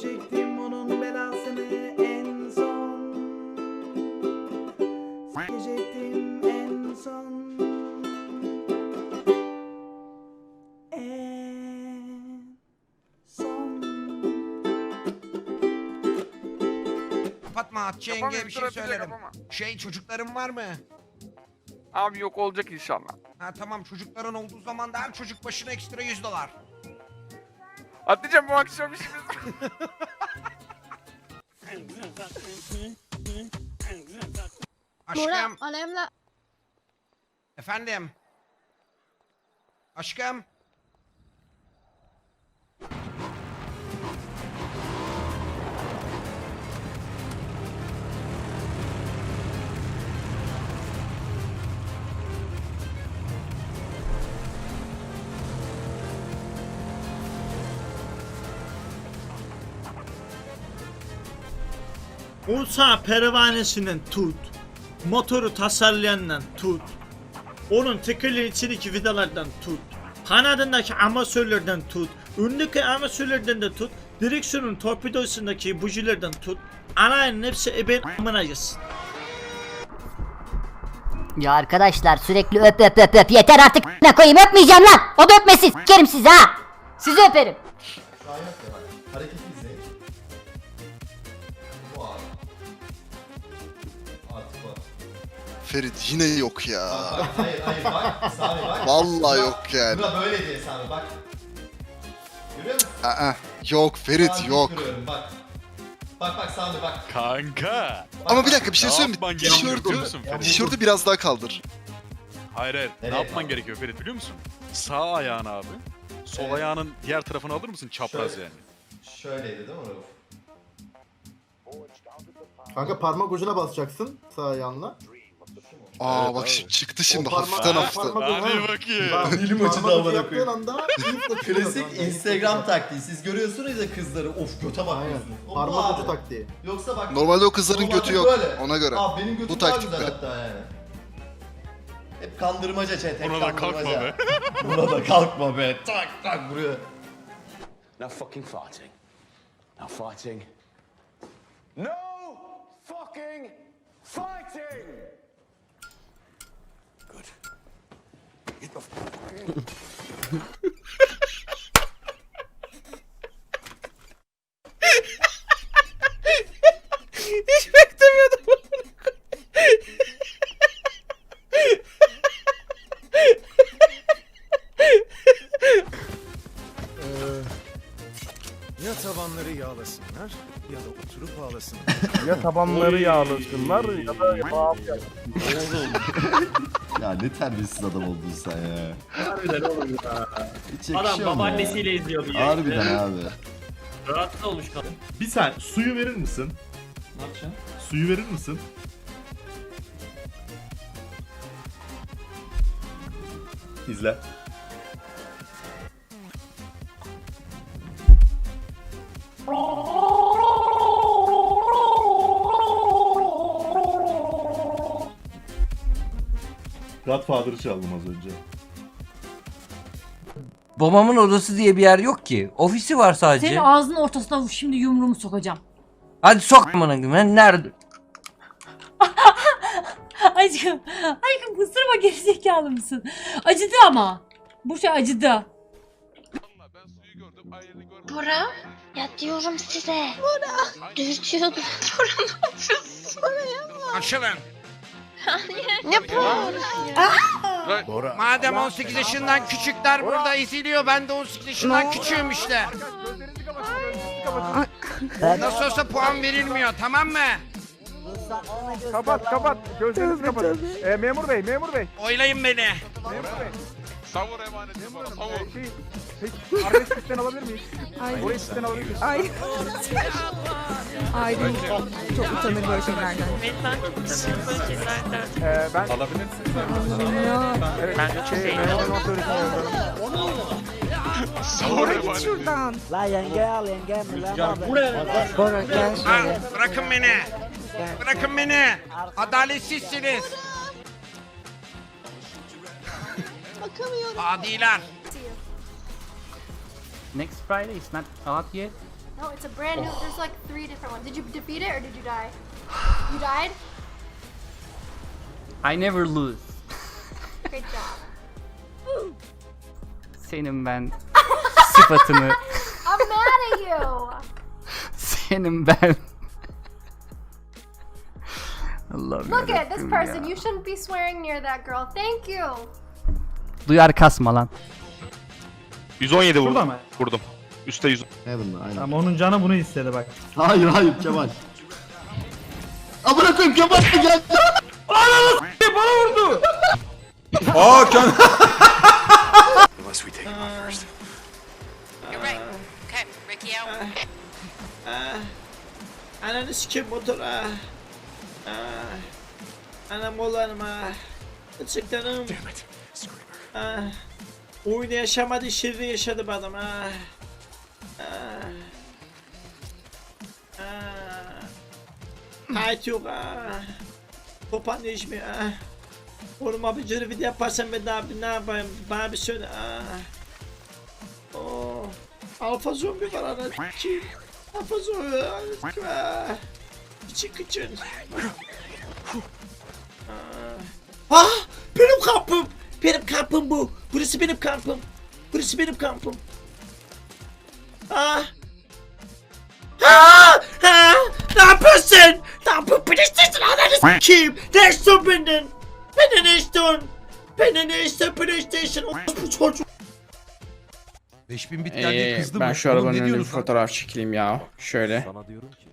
Çektim onun belasını en son Sikecektim en son En son Kapatma yengeye bir şey söylerim. Şey çocukların var mı? Abi yok olacak inşallah. Ha tamam çocukların olduğu zaman da her çocuk başına ekstra 100 dolar. Hatice bu akşam işimiz Aşkım. Alem'le Efendim. Aşkım. Uçağı pervanesinden tut. Motoru tasarlayandan tut. Onun tekerleğin içindeki vidalardan tut. Kanadındaki amasörlerden tut. Öndeki amasörlerden de tut. Direksiyonun torpidosundaki bujilerden tut. Anayın hepsi eben amına yazsın. Ya arkadaşlar sürekli öp öp öp öp yeter artık ne koyayım öpmeyeceğim lan. O da öpmesin. Sikerim sizi ha. Sizi öperim. Şu an yok ya bak. Hareketi Ferit yine yok ya. Bak, hayır hayır bak. Sami bak. Vallahi yok yani. Bura böyle diye Sami bak. Görüyor musun? Aa, yok Ferit Sami yok. Bak. Bak bak Sami bak. Kanka. bak Ama bir dakika bir şey Ne söyleyeyim yapman mi? Tişörtü, biliyor musun Ferit? tişörtü biraz daha kaldır. Hayır hayır. Nereye ne yapman kaldı? gerekiyor Ferit biliyor musun? Sağ ayağını abi. Sol Evet. ayağının diğer tarafını alır mısın? Çapraz Şöyle. yani. Şöyleydi değil mi Rauf? Kanka parmak ucuna basacaksın sağ ayağınla. Aa Evet, bak abi. şimdi çıktı şimdi O parmak- hafiften o hafiften. parmak Hadi bakayım. Bak, Dilim ucu amına koyayım. anda ip de çıkıyor Klasik Instagram taktiği. Siz görüyorsunuz ya kızları. Of göte Aynen. bu Parmak abi. ucu taktiği. Yoksa bak. Normalde o kızların Normalde götü yok böyle. ona göre. Abi benim götüm Bu daha güzel hatta yani. Hep kandırmaca chat, hep Buna da kalkma kandırmaca. be. Buna da kalkma be. Tak tak vuruyor. Now fucking farting. Now fighting. No fucking fighting! Hiç beklemiyordum. Ya tabanları yağlasınlar ya da oturup ağlasınlar. Ya tabanları yağlasınlar ya da Ya ne terbiyesiz adam oldun sen ya. Harbiden oğlum ya Hiç yakışıyor mu ya? izliyordu Harbiden abi. Rahatsız olmuş kadın Bir sen suyu verir misin? Ne yapacaksın? Suyu verir misin? İzle. Godfather'ı çaldım az önce. Babamın odası diye bir yer yok ki. Ofisi var sadece. senin ağzının ortasına şimdi yumruğumu sokacağım. Hadi sok bana güven. Nerede? Aşkım, aşkım ısırma gerizekalı mısın? Acıdı ama. Bu şey acıdı. Bora ya diyorum size. Bora. Dürtüyordum. Bora ne yapıyorsun bana ya? Açılın. Ne bu? Bora. Madem 18 yaşından küçükler burada eziliyor ben de 18 yaşından küçüğüm işte. Nasıl olsa puan verilmiyor tamam mı? Kapat kapat. Gözlerinizi kapatın. Ee, memur bey, memur bey. Oylayın beni. Memur bey. Savur emaneti bana savur. Şey, peki arabayı sizden alabilir miyiz? Ay. Orayı sizden alabilir miyiz? Ay. Ay çok utanır böyle şeylerden. Ee, ben... Alabilirsin. Evet, ben şey, memurun otoritesini yazıyorum. Savur emaneti. şuradan. La yenge al yenge mi lan Bora gel Ha, bırakın beni. Bırakın beni. Adaletsizsiniz. Bakamıyorum. Adiler. Next Friday is not out yet No, it's a brand new. There's like three different ones. Did you defeat it or did you die? You died. I never lose. Great job. Senin ben sıfatını, I'm mad at you. senin ben. Allah'ım Look at this person. ya. You shouldn't be swearing near that girl. Thank you. Duyar kasma lan. 117 vurdum. Burada mı? Vurdum. Üste 100. Heaven'da aynen. Ama onun canı bunu istedi bak. Hayır hayır Kemal. Amına koyayım Kemal gel. Aa can. Unless we take him out first. Ananı sikeyim motor ah. Ah. Anam olanım ah. Gerçekten Damn it. Ah. Oyunu yaşamadı şirri yaşadı bu adam ah. Ah. Ah. Hayat yok ah. Kopan değişmiyor ah. Oğlum abi cırı video yaparsan ben daha ne yapayım bana bir söyle ah. Oh. Alfa zombi var ana sikeyim. Alfa zombi ah. İçin kıçın. Ah. Ah! Benim kampım! Benim kampım bu! Burası benim kampım! Burası benim kampım! Ah! Ah! Ah! Ne yapıyorsun? Ne yapıyorsun? PlayStation ananı s**eyim! Ne istiyorsun benden? Benden ne istiyorsun? Benden ne istiyorsun PlayStation? Bu çocuk. 5000 bit geldi kızdı ben mı? şu arabanın önünde bir fotoğraf çekileyim ya. Şöyle. Sana diyorum ki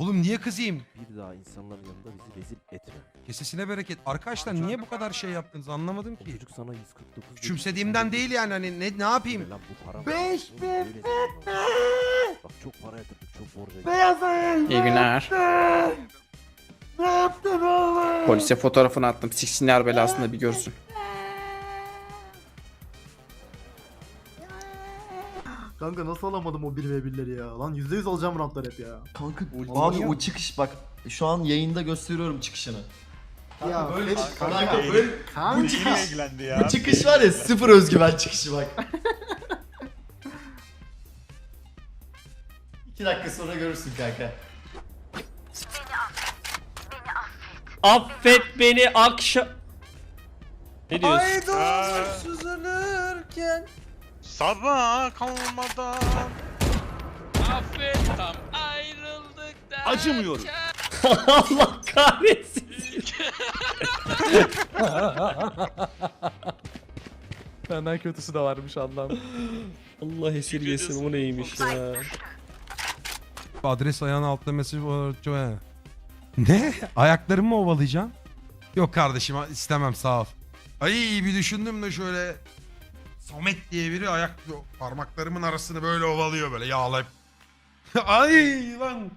Oğlum niye kızayım? bir daha insanların yanında bizi rezil etme. Kesesine bereket. Arkadaşlar niye bu kadar şey yaptınız anlamadım O ki. çocuk sana 149 dedi. Küçümsediğimden değil yani hani ne ne yapayım? Lan bu para mı? Beş Oğlum, bin öyle zengin ol. Bak çok para yatırdık çok. Beyaz ayı. İyi günler. Ne yaptın oğlum? Polise fotoğrafını attım. Siksinler belasını bir görsün. Kanka nasıl alamadım o 1v1'leri ya? Lan %100 alacağım roundlar hep ya. Kanka abi o çıkış bak şu an yayında gösteriyorum çıkışını. Ya böyle Ferit, kanka böyle Kanka. bu çıkış bu çıkış var ya sıfır özgüven çıkışı bak. İki dakika sonra görürsün kanka. Affet beni akşam... Ne diyorsun? Ay doğum süzülürken. Sabah kalmadan. Acımıyorum. Allah kahretsin. Benden kötüsü de varmış Allah'ım. Allah esirgesin o neymiş ya. Adres ayağın altta mesaj var. Ne? Ayaklarımı mı ovalayacağım? Yok kardeşim istemem sağ ol. Ay bir düşündüm de şöyle Samet diye biri ayak parmaklarımın arasını böyle ovalıyor böyle yağlayıp. Ay lan.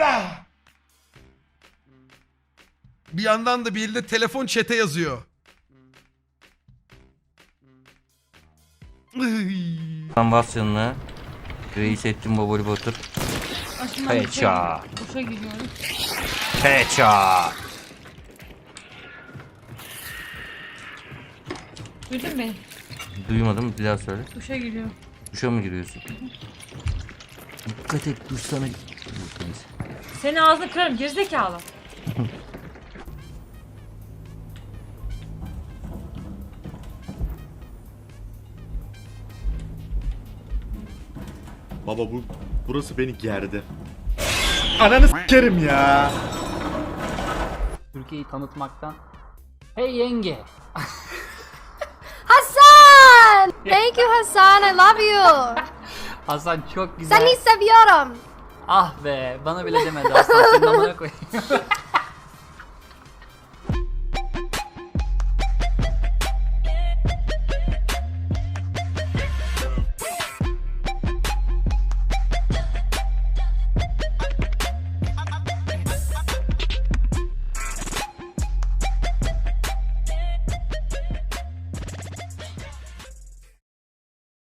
Ah! Bir yandan da bir de telefon çete yazıyor. Tam bas yanına. Reis ettim baboli botur. Aslında Hecha. Boşa giriyorum. Hecha. Duydun mu? Duymadım bir daha söyle. Boşa giriyor. Duşa mı giriyorsun? Dikkat et duş sana... Senin ağzını kırarım gerizekalı. Baba bu burası beni gerdi. Ananı s**kerim ya. Türkiye'yi tanıtmaktan... Hey yenge! Hasan! Thank you Hasan. I love you. Hasan çok güzel. Seni seviyorum. Ah be bana bile demedi Hasan senin amına koyayım.